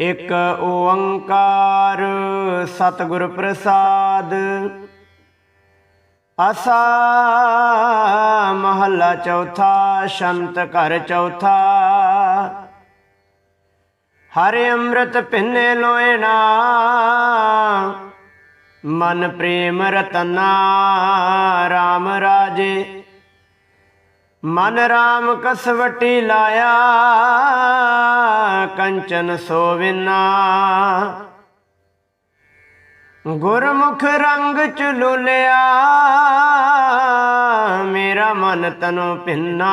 ਇਕ ਓੰਕਾਰ ਸਤਿਗੁਰ ਪ੍ਰਸਾਦ। ਆਸਾ ਮਹੱਲਾ ਚੌਥਾ, ਸ਼ੰਤ ਘਰ ਚੌਥਾ। ਹਰਿ ਅੰਮ੍ਰਿਤ ਪਿੰਨੇ ਲੋਇਣਾ ਮਨ ਪ੍ਰੇਮ ਰਤਨਾ RAM ਰਾਜੇ। ਮਨ ਰਾਮ ਕਸਵਟੀ ਲਾਇਆ, ਕੰਚਨ ਸੋਵਿਨਾ ਗੁਰਮੁਖ ਰੰਗ ਚ ਲੁਲਿਆ, ਮੇਰਾ ਮਨ ਤਨੋ ਪਿੰਨਾ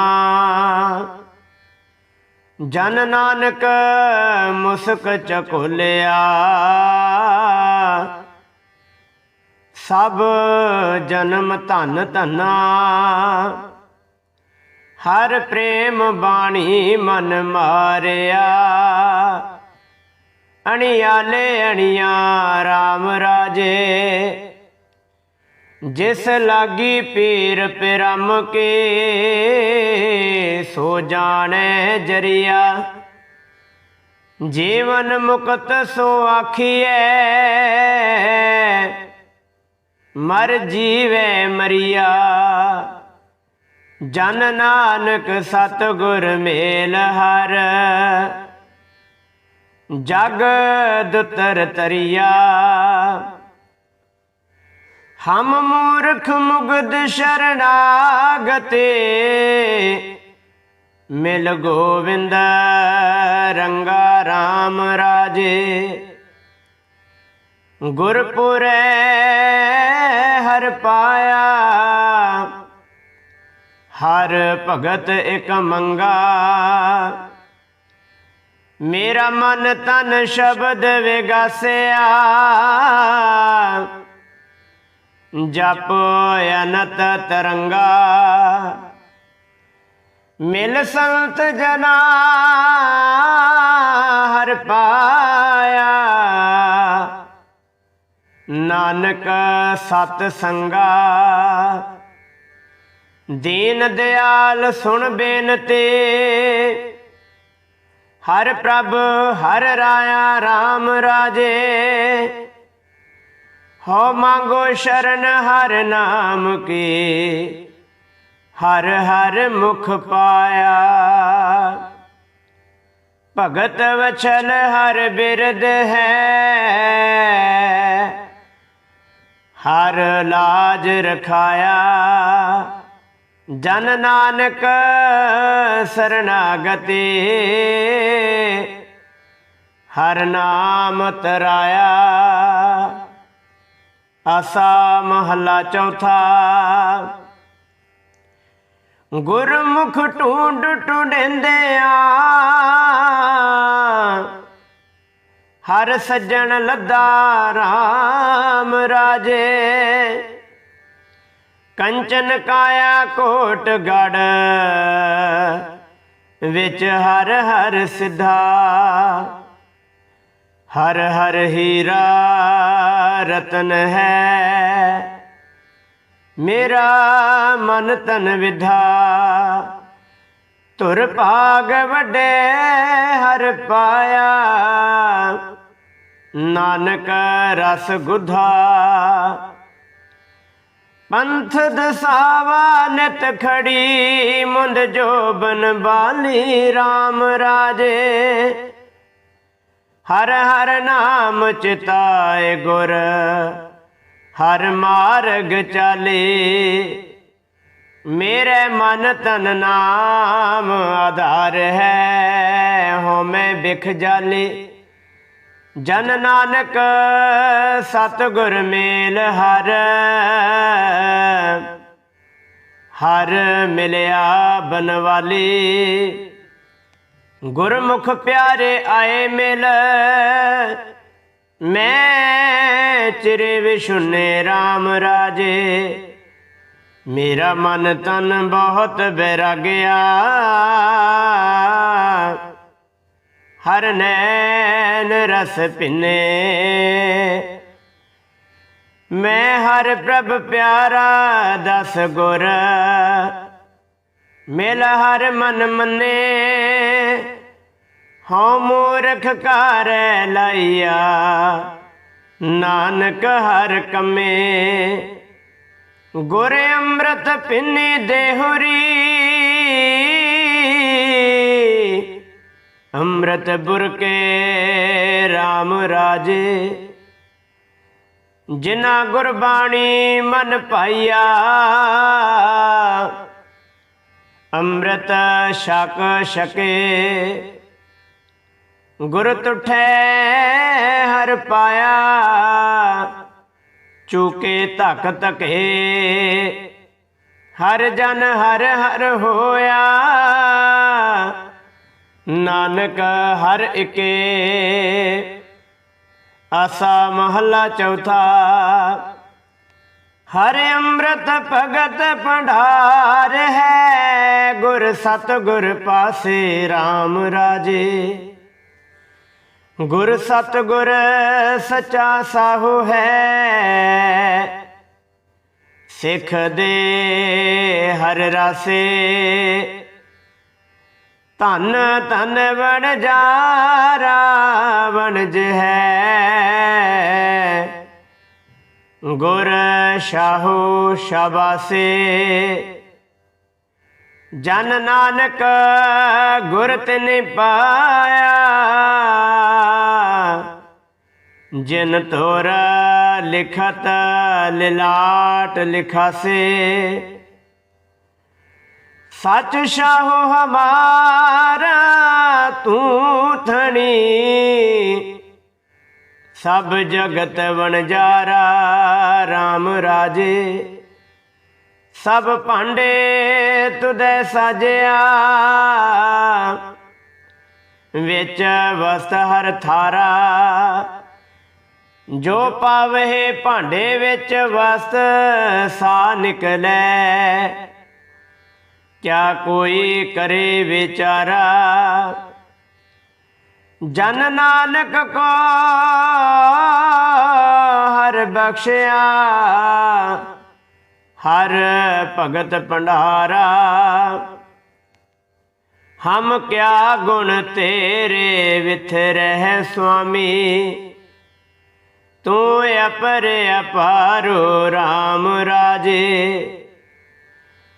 ਜਨ ਨਾਨਕ ਮੁਸਕ ਚਕੋਲਿਆ, ਸਭ ਜਨਮ ਧਨ ਧਨਾ। ਹਰ ਪ੍ਰੇਮ ਬਾਣੀ ਮਨ ਮਾਰਿਆ। ਅਣਿਆਲੇ ਅਣਿਆ RAM ਰਾਜੇ। ਜਿਸ ਲਾਗੀ ਪੀਰ ਪਿਰਮ ਕੇ, ਸੋ ਜਾਣੈ ਜਰੀਆ। ਜੀਵਨ ਮੁਕਤ ਸੋ ਆਖੀਐ, ਮਰ ਜੀਵੇ ਮਰੀਆ। ਜਨ ਨਾਨਕ ਸਤਿਗੁਰ ਮੇਲ ਹਰ। ਜਗਦ ਤਰ ਤਰੀਆ। ਹਮ ਮੂਰਖ ਮੁਗਦ ਸ਼ਰਨਾਗਤੇ। ਮਿਲ ਗੋਵਿੰਦ ਰੰਗਾ RAM ਰਾਜੇ। ਗੁਰਪੁਰੈ ਹਰ ਪਾਇਆ। ਹਰ ਭਗਤ ਇਕ ਮੰਗਾ। ਮੇਰਾ ਮਨ ਤਨ ਸ਼ਬਦ ਵਿਗਾਸਿਆ। ਜਪ ਅਨਤ ਤਰੰਗਾ। ਮਿਲ ਸੰਤ ਜਨਾ ਹਰ ਪਾਇਆ। ਨਾਨਕ ਸਤ ਸੰਗਾ। ਦੀਨ ਦਿਆਲ ਸੁਣ ਬੇਨਤੀ। ਹਰ ਪ੍ਰਭ, ਹਰ ਰਾਇਆ RAM ਰਾਜੇ। ਹੋ ਮੰਗੋ ਸ਼ਰਨ ਹਰ ਨਾਮ ਕੀ। ਹਰ ਹਰ ਮੁਖ ਪਾਇਆ। ਭਗਤ ਵਚਨ ਹਰ ਬਿਰਦ ਹੈ। ਹਰ ਲਾਜ ਰਖਾਇਆ। ਜਨ ਨਾਨਕ ਸਰਨਾਗਤੀ। ਹਰ ਨਾਮ ਤਰਾਇਆ। ਆਸਾ ਮਹੱਲਾ ਚੌਥਾ। ਗੁਰਮੁਖ ਢੂੰਡ ਟੁੰਡਿੰਦਿਆਂ ਹਰ ਸੱਜਣ ਲੱਦਾ RAM ਰਾਜੇ। ਕੰਚਨ ਕਾਇਆ ਕੋਟ ਗੜ, ਵਿੱਚ ਹਰ ਹਰ ਸਿਧਾ। ਹਰ ਹਰ ਹੀਰਾ ਰਤਨ ਹੈ, ਮੇਰਾ ਮਨ ਤਨ ਵਿਧਾ। ਤੁਰ ਭਾਗ ਵੱਡੇ ਹਰ ਪਾਇਆ, ਨਾਨਕ ਰਸ ਗੁਧਾ। ਪੰਥ ਦਸਾਵਾ ਨਿਤ ਖੜੀ ਮੁੰਦ ਜੋਬਨ ਬਾਲੀ RAM ਰਾਜੇ। ਹਰ ਹਰ ਨਾਮ ਚਿਤਾਏ ਗੁਰ, ਹਰ ਮਾਰਗ ਚਾਲੇ। ਮੇਰੇ ਮਨ ਤਨ ਨਾਮ ਆਧਾਰ ਹੈ ਹੋਮੈ ਬਿਖ ਜਾਲੇ। ਜਨ ਨਾਨਕ ਸਤਿਗੁਰ ਮੇਲ ਹਰ ਹਰ ਮਿਲਿਆ ਬਨਵਾਲੀ। ਗੁਰਮੁਖ ਪਿਆਰੇ ਆਏ ਮਿਲ, ਮੈਂ ਚਿਰੇ ਵਿਸ਼ੁਨੇ RAM ਰਾਜੇ। ਮੇਰਾ ਮਨ ਤਨ ਬਹੁਤ ਬੈਰਾਗਿਆ ਹਰ ਨੈਣ ਰਸ ਪਿਨੇ। ਮੈਂ ਹਰ ਪ੍ਰਭ ਪਿਆਰਾ ਦਸ ਗੁਰ। ਮਿਲ ਹਰ ਮਨ ਮੰਨੇ। ਹਉ ਮੂਰਖ ਕਰ ਲਈਆ। ਨਾਨਕ ਹਰ ਕਮੇ। ਗੁਰ ਅੰਮ੍ਰਿਤ ਪਿੰਨੀ ਦੇਹੁਰੀ। ਅੰਮ੍ਰਿਤ ਬੁਰਕੇ RAM ਰਾਜੇ। ਜਿਨਾ ਗੁਰਬਾਣੀ ਮਨ ਪਾਈਆ ਅੰਮ੍ਰਿਤ ਛਕ ਸ਼ਕੇ ਗੁਰ ਤੁਠੈ ਹਰ ਪਾਇਆ, ਚੂਕੇ ਧਕ ਧਕੇ। ਹਰ ਜਨ ਹਰ ਹਰ ਹੋਇਆ। ਨਾਨਕ ਹਰ ਇਕੇ, ਆਸਾ ਮਹੱਲਾ ਚੌਥਾ। ਹਰ ਅੰਮ੍ਰਿਤ ਭਗਤ ਭੰਡਾਰ ਹੈ, ਗੁਰ ਸਤਿਗੁਰ ਪਾਸੇ RAM ਰਾਜੇ। ਗੁਰ ਸਤਿਗੁਰ ਸਚਾ ਸਾਹੂ ਹੈ, ਸਿੱਖ ਦੇ ਹਰ ਰਾਸੇ। ਧਨ ਧਨ ਵਣ ਜਾਰਾ ਵਣਜ ਹੈ। ਗੁਰ ਸ਼ਾਹੂ ਸ਼ਾਬਾਸੇ। ਜਨ ਨਾਨਕ ਗੁਰ ਤਿਨ ਪਾਇਆ। ਜਿਨ ਤੋਰ ਲਿਖਤ, ਲਿਲਾਟ ਲਿਖਾਸੇ। ਸੱਚ ਸ਼ਾਹੋ ਹਮਾਰਾ ਤੂੰ ਥਣੀ। ਸਭ ਜਗਤ ਵਣਜਾਰਾ RAM ਰਾਜੇ। ਸਭ ਭਾਂਡੇ ਤੁਦੇ ਸਾਜਿਆ। ਵਿੱਚ ਵਸਤ ਹਰ ਥਾਰਾ। ਜੋ ਪਾਵੇ ਭਾਂਡੇ ਵਿੱਚ ਵਸਤ, ਸਾ ਨਿਕਲੇ। ਕਿਆ ਕੋਈ ਕਰੇ ਵਿਚਾਰਾ? ਜਨ ਨਾਨਕ ਕੋ ਹਰ ਬਖਸ਼ਿਆ, ਹਰ ਭਗਤ ਭੰਡਾਰਾ। ਹਮ ਕਿਆ ਗੁਣ ਤੇਰੇ ਵਿਥ ਰਹਿ ਸੁਆਮੀ? ਤੂੰ ਅਪਰ ਅਪਾਰੋ RAM ਰਾਜੇ।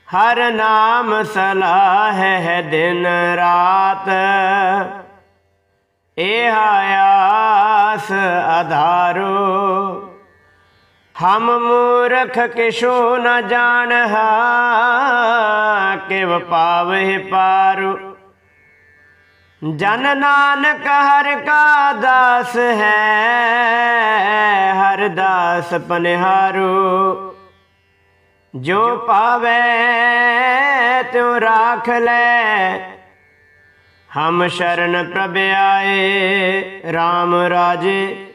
ਹਰ ਨਾਮ ਸਲਾਹ ਹੈ ਦਿਨ ਰਾਤ। ਇਹ ਆਸ ਆਧਾਰੋ ਹਮ ਮੂਰਖ ਕਿਛੂ ਨ ਜਾਣਹਾ, ਕਿਵ ਪਾਵਹਿ ਪਾਰੂ। ਜਨ ਨਾਨਕ ਹਰ ਕਾ ਦਾਸ ਹੈ, ਹਰ ਦਾਸ ਪਨਿਹਾਰੂ। ਜੋ ਪਾਵੇ ਤਿਉ ਰਾਖ ਲੈ। ਹਮ ਸ਼ਰਨ ਪ੍ਰਭ ਆਏ RAM ਰਾਜੇ।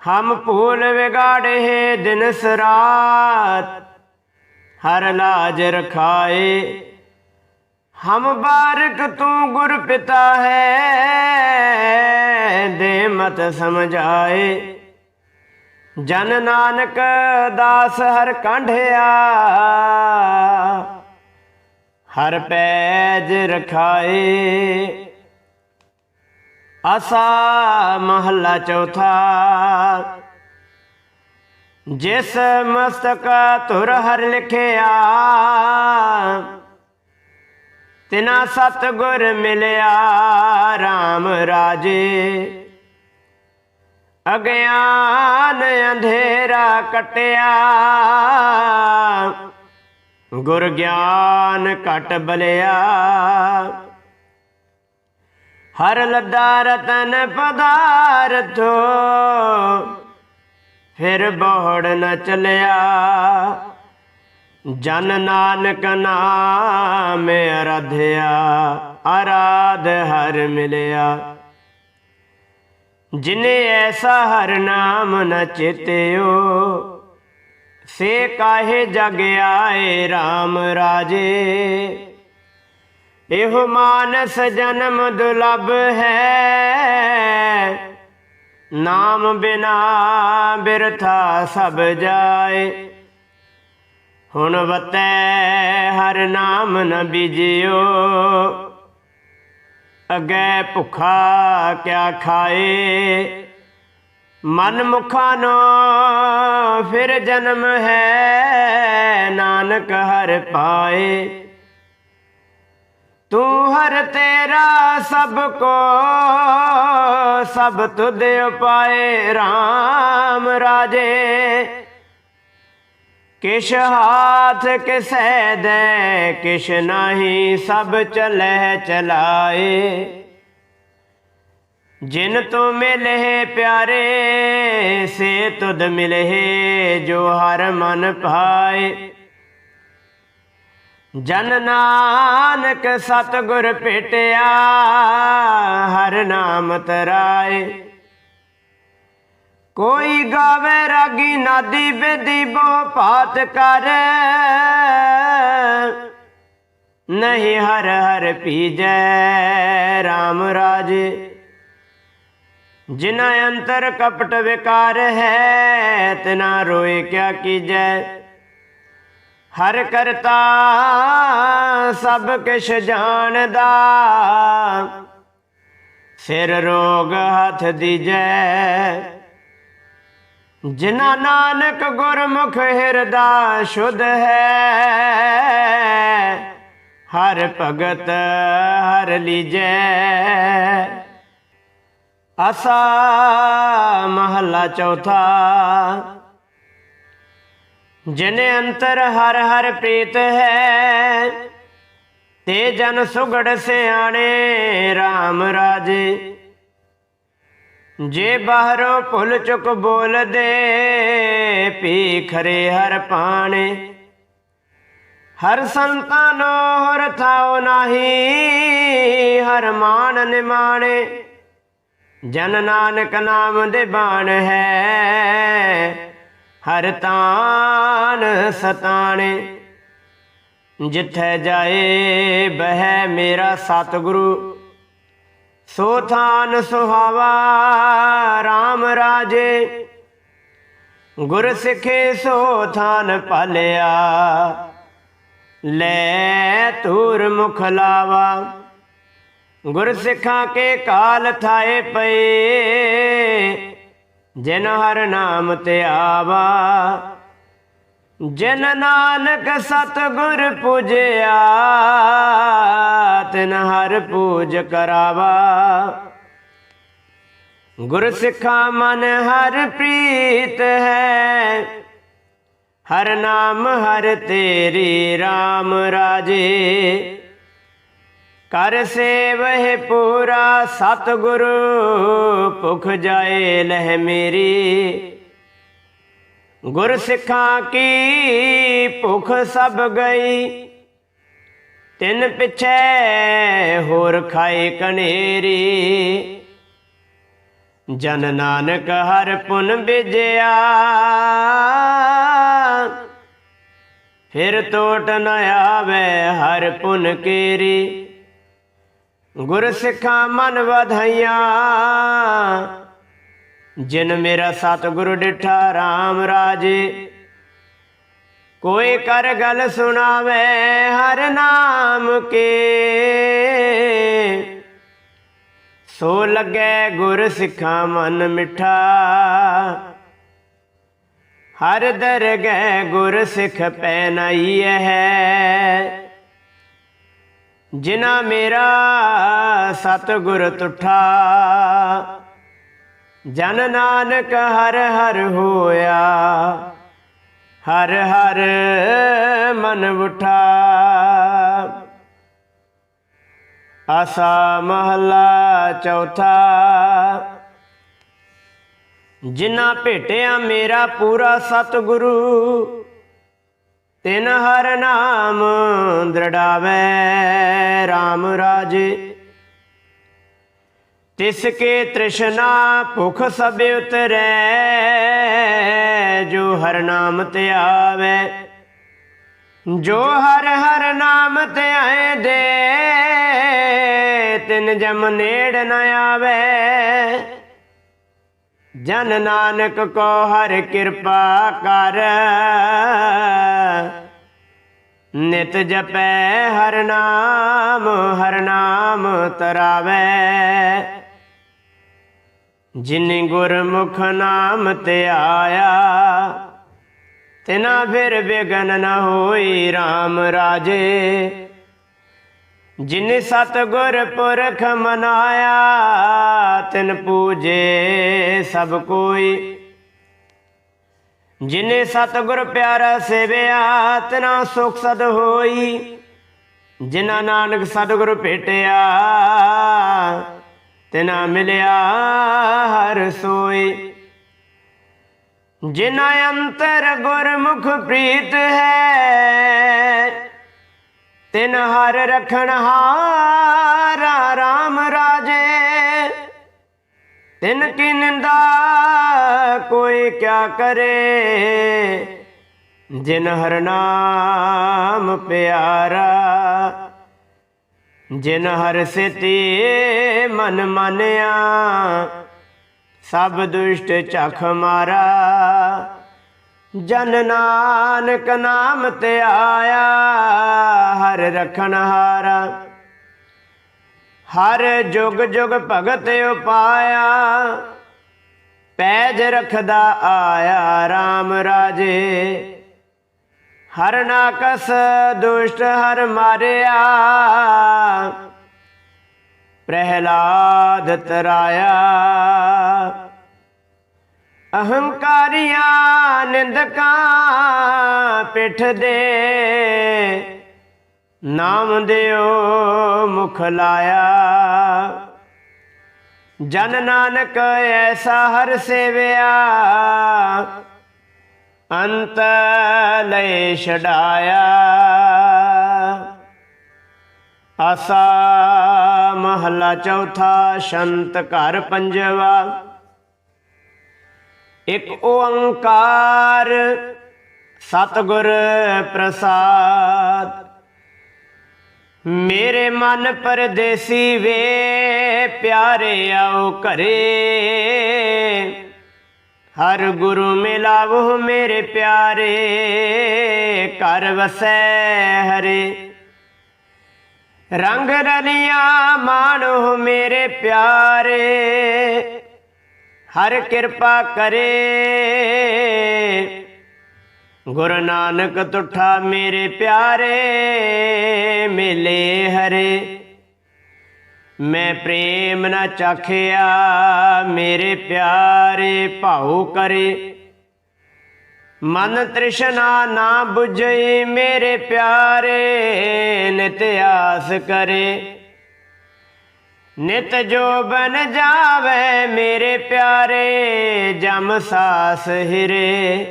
ਹਮ ਭੂਲ ਵਿਗਾੜੇ ਦਿਨ ਸਰਾਤ। ਹਰ ਲਾਜ ਰਖਾਏ। ਹਮ ਬਾਰਕ ਤੂੰ ਗੁਰ ਪਿਤਾ ਹੈ, ਦੇ ਮਤ ਸਮਝਾਏ। ਜਨ ਨਾਨਕ ਦਾਸ ਹਰ ਕਾਂਢਿਆ। ਹਰ ਪੈਜ ਰਖਾਏ। ਆਸਾ ਮਹੱਲਾ ਚੌਥਾ। ਜਿਸ ਮਸਤਕ ਧੁਰ ਹਰ ਲਿਖਿਆ। ਤਿਨਾ ਸਤਗੁਰ ਮਿਲਿਆ RAM ਰਾਜੇ। ਅਗਿਆਨ ਅੰਧੇਰਾ ਕਟਿਆ। ਗੁਰ ਗਿਆਨ ਘਟ ਬਲਿਆ। ਹਰ ਲੱਦਾ ਰਤਨ ਪਦਾਰਥੋ, ਫਿਰ ਬੋੜ ਨ ਚਲਿਆ। ਜਨ ਨਾਨਕ ਨਾਮ ਅਰਾਧਿਆ ਆਰਾਧ ਹਰ ਮਿਲਿਆ। ਜਿਨੇ ਐਸਾ ਹਰ ਨਾਮ ਨ ਚੇਤਿਓ ਸੇ ਕਾਹੇ ਜਗ ਆਏ RAM ਰਾਜੇ। ਇਹੋ ਮਾਨਸ ਜਨਮ ਦੁਲਭ ਹੈ, ਨਾਮ ਬਿਨਾ ਬਿਰਥਾ ਸਭ ਜਾਏ। ਹੁਣ ਵਤੈ ਹਰ ਨਾਮ ਨ ਬੀਜਿਓ ਅਗੈ ਭੁਖਾ ਕਿਆ ਖਾਏ? ਮਨ ਮੁਖਾ ਨੋ, ਫਿਰ ਜਨਮ ਹੈ, ਨਾਨਕ ਹਰ ਪਾਏ। ਤੂੰ ਹਰ ਤੇਰਾ ਸਭ ਕੋ, ਸਭ ਤੁਧ ਪਾਏ RAM ਰਾਜੇ। ਕਿਛ ਹਾਥ ਕਿਸੈ ਦੇ ਕਿਛ ਨਹੀਂ ਸਭ ਚਲੈ ਚਲਾਏ। ਜਿਨ ਤੂੰ ਮਿਲੇ ਪਿਆਰੇ, ਸੇ ਤੁਧ ਮਿਲੇ ਜੋ ਹਰ ਮਨ ਭਾਏ। ਜਨ ਨਾਨਕ ਸਤਗੁਰ ਭੇਟਿਆ ਹਰ ਨਾਮ ਤਰਾਏ। ਕੋਈ ਗਾਵੇ ਰਾਗੀ ਨਾਦੀ ਬੇਦੀ ਬੋ ਭਾਤ ਕਰ। ਨਹੀਂ ਹਰ ਹਰ ਪੀਜੈ RAM ਰਾਜੇ। ਜਿਨਾ ਅੰਤਰ ਕਪਟ ਵਿਕਾਰ ਹੈ, ਤਿਨਾ ਰੋਏ ਕਿਆ ਕੀਜੈ। ਹਰ ਕਰਤਾ ਸਭ ਕਿਛ ਜਾਣਦਾ। ਸਿਰ ਰੋਗ ਹੱਥ ਦੀਜੈ। ਜਿਨਾ ਨਾਨਕ ਗੁਰਮੁਖ ਹਿਰਦਾ ਸ਼ੁੱਧ ਹੈ, ਹਰ ਭਗਤ ਹਰ ਲੀਜੈ। ਆਸਾ ਮਹੱਲਾ ਚੌਥਾ, ਜਿਨ ਅੰਤਰ ਹਰ ਹਰ ਪ੍ਰੀਤ ਹੈ, ਤੇ ਜਨ ਸੁਗੜ ਸਿਆਣੇ RAM ਰਾਜੇ। ਜੇ ਬਾਹਰੋਂ ਭੁੱਲ ਚੁੱਕ ਬੋਲਦੇ ਪੀ ਖਰੇ ਹਰ ਪਾਣੇ। ਹਰ ਸੰਤਾਂ ਨੋ ਹਰ ਥਾਉ ਨਾਹੀ, ਹਰ ਮਾਨ ਨਿਮਾਣੇ। ਜਨ ਨਾਨਕ ਨਾਮ ਦੇ ਬਾਣ ਹੈ, ਹਰ ਤਾਨ ਸਤਾਣੇ। ਜਿੱਥੇ ਜਾਏ ਬਹਿ ਮੇਰਾ ਸਤਿਗੁਰੂ। ਸੋ ਥਾਨ ਸੁਹਾਵਾ RAM ਰਾਜੇ। ਗੁਰ ਸਿੱਖੇ ਸੋ ਥਾਨ ਭਲਿਆ ਲੈ ਤੂਰ ਮੁਖ ਲਾਵਾ। ਗੁਰ ਸਿੱਖਾਂ ਕੇ ਕਾਲ ਥਾਏ ਪਏ। ਜਿਨ ਹਰ ਨਾਮ ਤੇ ਆਵਾ। ਜਿਨ ਨਾਨਕ ਸਤਗੁਰ ਪੂਜਿਆ, ਤਿਨ ਹਰ ਪੂਜ ਕਰਾਵਾ। ਗੁਰ ਸਿੱਖਾ ਮਨ ਹਰ ਪ੍ਰੀਤ ਹੈ, ਹਰ ਨਾਮ ਹਰ ਤੇਰੀ RAM ਰਾਜੇ। ਕਰ ਸੇਵਹਿ ਪੂਰਾ ਸਤਿਗੁਰ, ਭੁਖ ਜਾਏ ਲਹਿ ਮੇਰੀ। ਗੁਰ ਸਿੱਖਾਂ ਕੀ ਭੁਖ ਸਭ ਗਈ? ਤਿੰਨ ਪਿਛੈ ਹੋਰ ਖਾਏ ਕਨੇਰੀ। ਜਨ ਨਾਨਕ ਹਰ ਪੁਨ ਬਿਜਿਆ। ਫਿਰ ਟੋਟ ਨ ਆਵੇ ਹਰ ਪੁਨ ਕੇਰੀ। ਗੁਰ ਸਿੱਖਾਂ ਮਨ ਵਧਾਈਆਂ। ਜਿਨ ਮੇਰਾ ਸਤਿਗੁਰ ਡਿਠਾ RAM ਰਾਜੇ, ਕੋਈ ਕਰ ਗੱਲ ਸੁਣਾਵੇ ਹਰ ਨਾਮ ਕੇ। ਸੋ ਲੱਗੇ ਗੁਰ ਸਿੱਖਾਂ ਮਨ ਮਿੱਠਾ, ਹਰ ਦਰਗਹਿ ਗੁਰ ਸਿੱਖ ਪੈ ਨਈ ਹੈ। ਜਿਨਾ ਮੇਰਾ ਸਤਿਗੁਰ ਤੁਠਾ ਜਨ ਨਾਨਕ ਹਰ ਹਰ ਹੋਇਆ, ਹਰ ਹਰ ਮਨ ਉਠਾ। ਆਸਾ ਮਹਲਾ ਚੌਥਾ ਜਿਨਾ ਭੇਟਿਆ ਮੇਰਾ ਪੂਰਾ ਸਤਿਗੁਰੂ, ਤਿਨ ਹਰ ਨਾਮ ਦ੍ਰਿੜਾਵੇ RAM ਰਾਜੇ। ਤਿਸ ਕੇ ਤ੍ਰਿਸ਼ਨਾ ਭੁਖ ਸਭ ਉਤਰੈ, ਜੋ ਹਰ ਨਾਮ ਤੇ ਆਵੇ। ਜੋ ਹਰ ਹਰ ਨਾਮ ਤੇ ਆਏ ਦੇ, ਤਿਨ ਜਮ ਨੇੜ ਨ ਆਵੇ। ਜਨ ਨਾਨਕ ਕੋ ਹਰ ਕਿਰਪਾ ਕਰ। ਨਿਤ ਜਪੈ ਹਰ ਨਾਮ ਹਰ ਨਾਮ ਤਰਾਵੈ। ਜਿਨ ਗੁਰਮੁਖ ਨਾਮ ਤੇ ਆਇਆ, ਤਿਨਾ ਫਿਰ ਬਿਗਨ ਨ ਹੋਈ RAM ਰਾਜੇ। ਜਿਨ ਸਤਗੁਰ ਪੁਰਖ ਮਨਾਇਆ, ਤਿਨ ਪੂਜੇ ਸਭ ਕੋਈ। ਜਿਨੇ ਸਤਗੁਰ ਪਿਆਰਾ ਸੇਵਿਆ, ਤਿਨਾ ਸੁਖ ਸਦ ਹੋਈ। ਜਿਨਾ ਨਾਨਕ ਸਤਗੁਰ ਭੇਟਿਆ ਤਿਨਾ ਮਿਲਿਆ ਹਰ ਸੋਈ। ਜਿਨਾ ਅੰਤਰ ਗੁਰਮੁਖ ਪ੍ਰੀਤ ਹੈ, ਤਿਨ ਹਰ ਰਖਣ ਹਾਰਾ RAM ਰਾਜੇ। ਤਿਨ ਕੀ ਦਾ ਕੋਈ ਕਿਆ ਕਰੇ। ਜਿਨ ਹਰ ਨਾਮ ਪਿਆਰਾ ਜਿਨ ਹਰ ਸਿਤੀ ਮਨ ਮਾਨਿਆ, ਸਭ ਦੁਸ਼ਟ ਚਖ ਮਾਰਾ। ਜਨ ਨਾਨਕ ਨਾਮ ਤੇ ਆਇਆ, ਹਰ ਰਖਣ ਹਾਰਾ। ਹਰ ਜੁਗ ਜੁਗ ਭਗਤ ਉਪਾਇਆ, ਪੈਜ ਰਖਦਾ ਆਇਆ RAM ਰਾਜੇ। ਹਰ ਨਾ ਕਸ ਦੁਸ਼ਟ ਹਰ ਮਾਰਿਆ। ਪ੍ਰਹਿਲਾਦ ਤਰਾਇਆ। ਅਹੰਕਾਰੀਆਂ ਨਿੰਦਕਾਂ ਪਿੱਠ ਦੇ ਨਾਮ ਦਿਓ ਮੁਖ ਲਾਇਆ। ਜਨ ਨਾਨਕ ਐਸਾ ਹਰ ਸੇਵਿਆ। ਅੰਤ ਲੈ ਛਡਾਇਆ। ਆਸਾ ਮਹਲਾ ਚੌਥਾ, ਸ਼ੰਤ ਘਰ ਪੰਜਵਾ। ਇੱਕ ਓੰਕਾਰ ਸਤਿਗੁਰ ਪ੍ਰਸਾਦ। ਮੇਰੇ ਮਨ ਪਰਦੇਸੀ ਵੇ, ਪਿਆਰੇ ਆਓ ਘਰੇ। ਹਰ ਗੁਰੂ ਮਿਲਾਵੋ ਮੇਰੇ ਪਿਆਰੇ, ਘਰ ਵਸੈ ਹਰੇ। ਰੰਗ ਰਲੀਆਂ ਮਾਣੋ ਮੇਰੇ ਪਿਆਰੇ, ਹਰ ਕਿਰਪਾ ਕਰੇ। ਗੁਰੂ ਨਾਨਕ ਤੁਠਾ ਮੇਰੇ ਪਿਆਰੇ, ਮਿਲੇ ਹਰੇ। ਮੈਂ ਪ੍ਰੇਮ ਨਾ ਚਾਖਿਆ, ਮੇਰੇ ਪਿਆਰੇ ਭਾਉ ਕਰੇ। ਮਨ ਤ੍ਰਿਸ਼ਨਾ ਨਾ 부ਝਈ ਮੇਰੇ ਪਿਆਰੇ ਨਿਤ ਆਸ ਕਰੇ। ਨਿਤ ਜੋ ਬਨ ਜਾਵੇ, ਮੇਰੇ ਪਿਆਰੇ ਜਮ ਸਾਸ ਹਿਰੇ।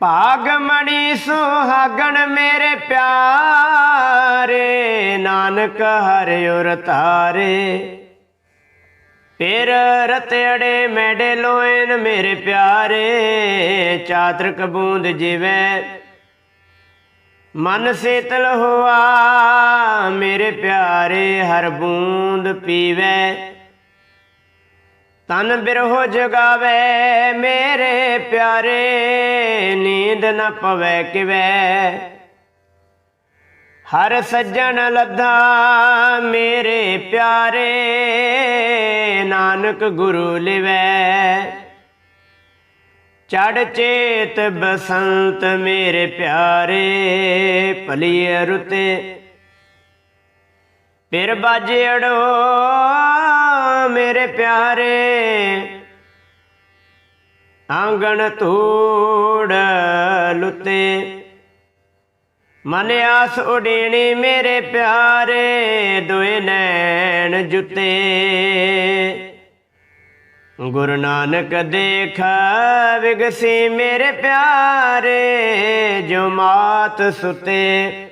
ਭਾਗ ਮਣੀ ਸੁਹਾਗਣ ਮੇਰੇ ਪਿਆਰੇ, ਨਾਨਕ ਹਰਿ ਤਾਰੇ ਫਿਰ ਰਤੜੇ ਮੈਡੇ ਲੋਇਨ ਮੇਰੇ ਪਿਆਰੇ, ਚਾਤਰਕ ਬੂੰਦ ਜਿਵੇਂ। ਮਨ ਸੀਤਲ ਹੋਆ ਮੇਰੇ ਪਿਆਰੇ, ਹਰ ਬੂੰਦ ਪੀਵੇ। ਤਨ ਬਿਰਹੋ ਜਗਾਵੇ, ਮੇਰੇ ਪਿਆਰੇ, ਨੀਂਦ ਨਾ ਪਵੇ ਕਿਵੇ। ਹਰ ਸੱਜਣ ਲੱਧਾ, ਮੇਰੇ ਪਿਆਰੇ, ਨਾਨਕ ਗੁਰੂ ਲਿਵੈ। ਚੜ ਚੇਤ ਬਸੰਤ, ਮੇਰੇ ਪਿਆਰੇ, ਭਲੀਏ ਰੁਤੇ। ਫਿਰ ਬਾਜੇੜੋ ਮੇਰੇ ਪਿਆਰੇ, ਆਂਗਣ ਧੂੜ ਲੁੱਤੇ। ਮਨ ਆਸ ਉਡੀਣੀ ਮੇਰੇ ਪਿਆਰੇ, ਦੋਏ ਨੈਣ ਜੁੱਤੇ। ਗੁਰੂ ਨਾਨਕ ਦੇਖ ਵਿਗਸੀ ਮੇਰੇ ਪਿਆਰੇ, ਜੋ ਮਾਤ ਸੁਤੇ।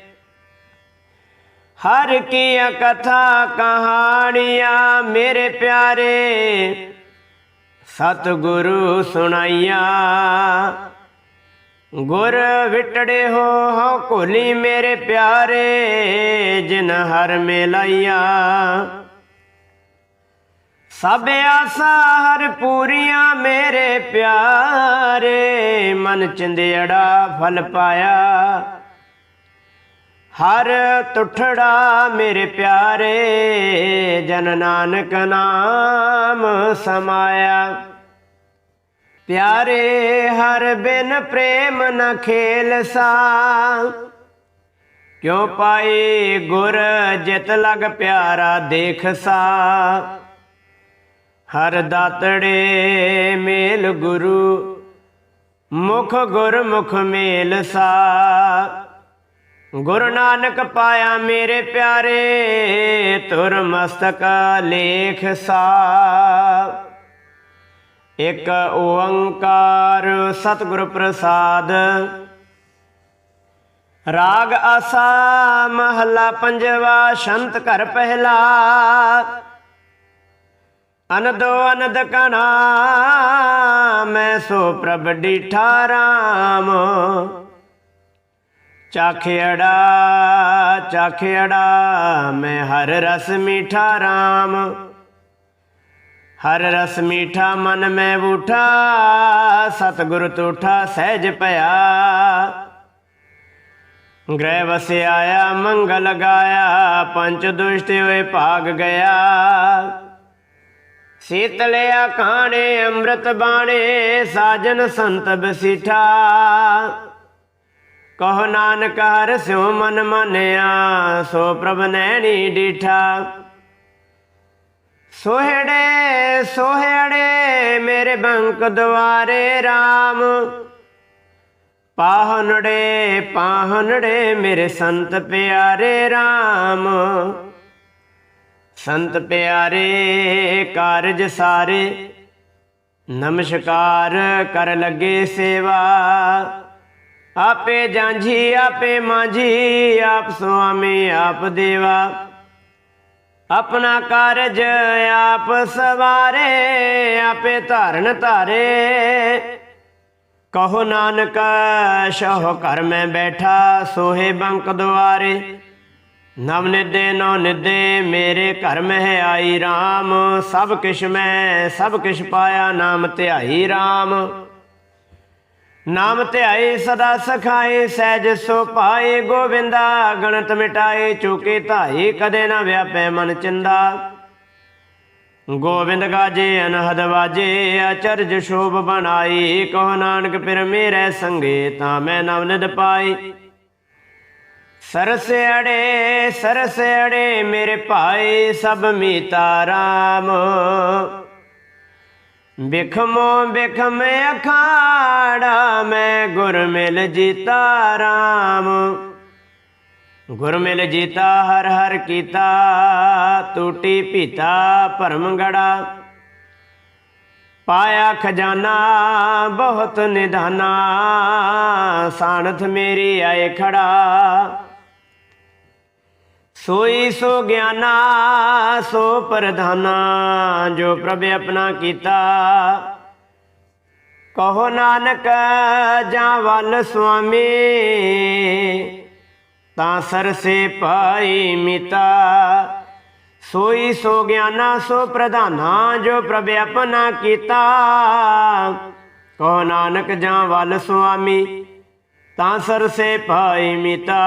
ਹਰ ਕੀਆਂ ਕਥਾ ਕਹਾਣੀਆਂ ਮੇਰੇ ਪਿਆਰੇ, ਸਤਿਗੁਰੂ ਸੁਣਾਈਆਂ। ਗੁਰ ਵਿਟੜੇ ਹੋ, ਹਉ ਕੋਲੀ ਮੇਰੇ ਪਿਆਰੇ, ਜਿਨ ਹਰ ਮਿਲਾਈਆਂ। ਸਭ ਆਸਾ ਹਰ ਪੂਰੀਆਂ ਮੇਰੇ ਪਿਆਰੇ, ਮਨ ਚਿੰਦੜਾ ਫਲ ਪਾਇਆ। ਹਰ ਤੁਠੜਾ ਮੇਰੇ ਪਿਆਰੇ, ਜਨ ਨਾਨਕ ਨਾਮ ਸਮਾਇਆ। ਪਿਆਰੇ ਹਰ ਬਿਨ ਪ੍ਰੇਮ ਨ ਖੇਲ ਸਾ ਕਿਉ ਪਾਏ ਗੁਰ ਜਿਤ ਲਗ ਪਿਆਰਾ ਦੇਖ ਸਾ ਹਰ ਦਾਤੜੇ ਮੇਲ ਗੁਰੂ, ਮੁਖ ਗੁਰ ਮੁਖ ਮੇਲ ਸਾ ਗੁਰੂ ਨਾਨਕ ਪਾਇਆ ਮੇਰੇ ਪਿਆਰੇ, ਤੁਰ ਮਸਤਕ ਲੇਖ ਸਾ ਇਕ ਓੰਕਾਰ ਸਤਿਗੁਰ ਪ੍ਰਸਾਦ। ਰਾਗ ਆਸਾ ਮਹੱਲਾ ਪੰਜਵਾ, ਸ਼ੰਤ ਘਰ ਪਹਿਲਾ। ਅਨਦੋ ਅਨਦ ਕਣਾ, ਮੈਂ ਸੋ ਪ੍ਰਭ ਡੀਠਾ ਰਾਮ। ਚਾਖਿਆੜਾ ਚਾਖਿਆੜਾ ਮੈਂ ਹਰ ਰਸ ਮੀਠਾ ਰਾਮ। ਹਰ ਰਸ ਮੀਠਾ ਮਨ ਮੈਂ ਬੂਠਾ, ਸਤਿਗੁਰ ਤੂਠਾ ਸਹਿਜ ਭਇਆ। ਗ੍ਰਹਿ ਵਸਿਆਇਆ, ਮੰਗਲ ਗਾਇਆ, ਪੰਚ ਦੁਸ਼ਟ ਹੋਏ ਭਾਗ ਗਿਆ। ਸੀਤਲਿਆ ਕਾਣੇ, ਅੰਮ੍ਰਿਤ ਬਾਣੇ, ਸਾਜਨ ਸੰਤ ਬਸੀਠਾ। ਕਹੋ ਨਾਨਕ ਹਰ ਸਿਉ ਮਨ ਮਾਨਿਆ, ਸੋ ਪ੍ਰਭ ਨੈਣੀ ਡੀਠਾ। ਸੋਹੜੇ ਸੋਹੜੇ ਮੇਰੇ ਬੰਕ ਦੁਆਰੇ RAM ਪਾਹਨੜੇ ਪਾਹਨੜੇ ਮੇਰੇ ਸੰਤ ਪਿਆਰੇ RAM ਸੰਤ ਪਿਆਰੇ ਕਾਰਜ ਸਾਰੇ, ਨਮਸਕਾਰ ਕਰ ਲੱਗੇ ਸੇਵਾ। ਆਪੇ ਜਾਂਝੀ, ਆਪੇ ਮਾਂਝੀ, ਆਪ ਸੁਆਮੀ, ਆਪ ਦੇਵਾ। ਆਪਣਾ ਕਾਰਜ ਆਪ ਸਵਾਰੇ, ਆਪੇ ਧਾਰਨ ਧਾਰੇ। ਕਹੋ ਨਾਨਕ, ਸ਼ਹ ਘਰ ਮੈਂ ਬੈਠਾ, ਸੋਹੇ ਬੰਕ ਦੁਆਰੇ। ਨਵ ਨਿਦੇ ਨੋ ਨਿਦੇ ਮੇਰੇ ਘਰ ਮਹਿ ਆਈ RAM ਸਭ ਕਿਛ ਮੈਂ, ਸਭ ਕਿਛ ਪਾਇਆ, ਨਾਮ ਧਿਆਈ RAM ਨਾਮ ਧਿਆਏ, ਸਦਾ ਸਖਾਏ, ਸਹਿਜ ਸੋ ਪਾਏ, ਗੋਵਿੰਦਾ ਗਣਤ ਮਿਟਾਏ, ਚੁਕੇ ਧਾਏ, ਕਦੇ ਨਾ ਵਿਆਪੈ ਮਨ ਚਿੰਦਾ। ਗੋਬਿੰਦ ਗਾਜੇ, ਅਨਹਦ ਵਾਜੇ, ਅਚਰਜ ਸ਼ੋਭ ਬਣਾਈ ਕਹ ਨਾਨਕ ਪਿਰ ਮੇਰੇ ਸੰਗੇ, ਤਾਂ ਮੈਂ ਨਵਨਿਦ ਪਾਈ ਸਰਸ ਅੜੇ ਸਰਸ ਅੜੇ ਮੇਰੇ ਭਾਈ ਸਭ ਮੀਤਾ ਰਾਮ। ਬਿਖਮੋ ਬਿਖਮ ਅਖਾੜਾ, ਮੈਂ ਗੁਰ ਮਿਲ ਜੀਤਾ ਰਾਮ। ਗੁਰ ਮਿਲ ਜੀਤਾ ਹਰ ਹਰ ਕੀਤਾ ਟੂਟੀ ਪੀਤਾ ਭਰਮਗੜਾ ਪਾਇਆ ਖਜ਼ਾਨਾ, ਬਹੁਤ ਨਿਧਾਨਾ, ਸਾਨਥ ਮੇਰੀ ਆਏ ਖੜਾ। ਸੋਈ ਸੋ ਗਿਆਨਾ, ਸੋ ਪ੍ਰਧਾਨਾ, ਜੋ ਪ੍ਰਭ ਆਪਣਾ ਕੀਤਾ। ਕਹੋ ਨਾਨਕ, ਜਾਂ ਵੱਲ ਸੁਆਮੀ, ਤਾਂ ਸਰਸੇ ਪਾਈ ਮਿਤਾ। ਸੋਈ ਸੋ ਗਿਆਨਾ, ਸੋ ਪ੍ਰਧਾਨਾ, ਜੋ ਪ੍ਰਭ ਆਪਣਾ ਕੀਤਾ। ਕਹੋ ਨਾਨਕ, ਜਾਂ ਵੱਲ ਸੁਆਮੀ, ਤਾਂ ਸਰਸੇ ਪਾਈ ਮਿਤਾ।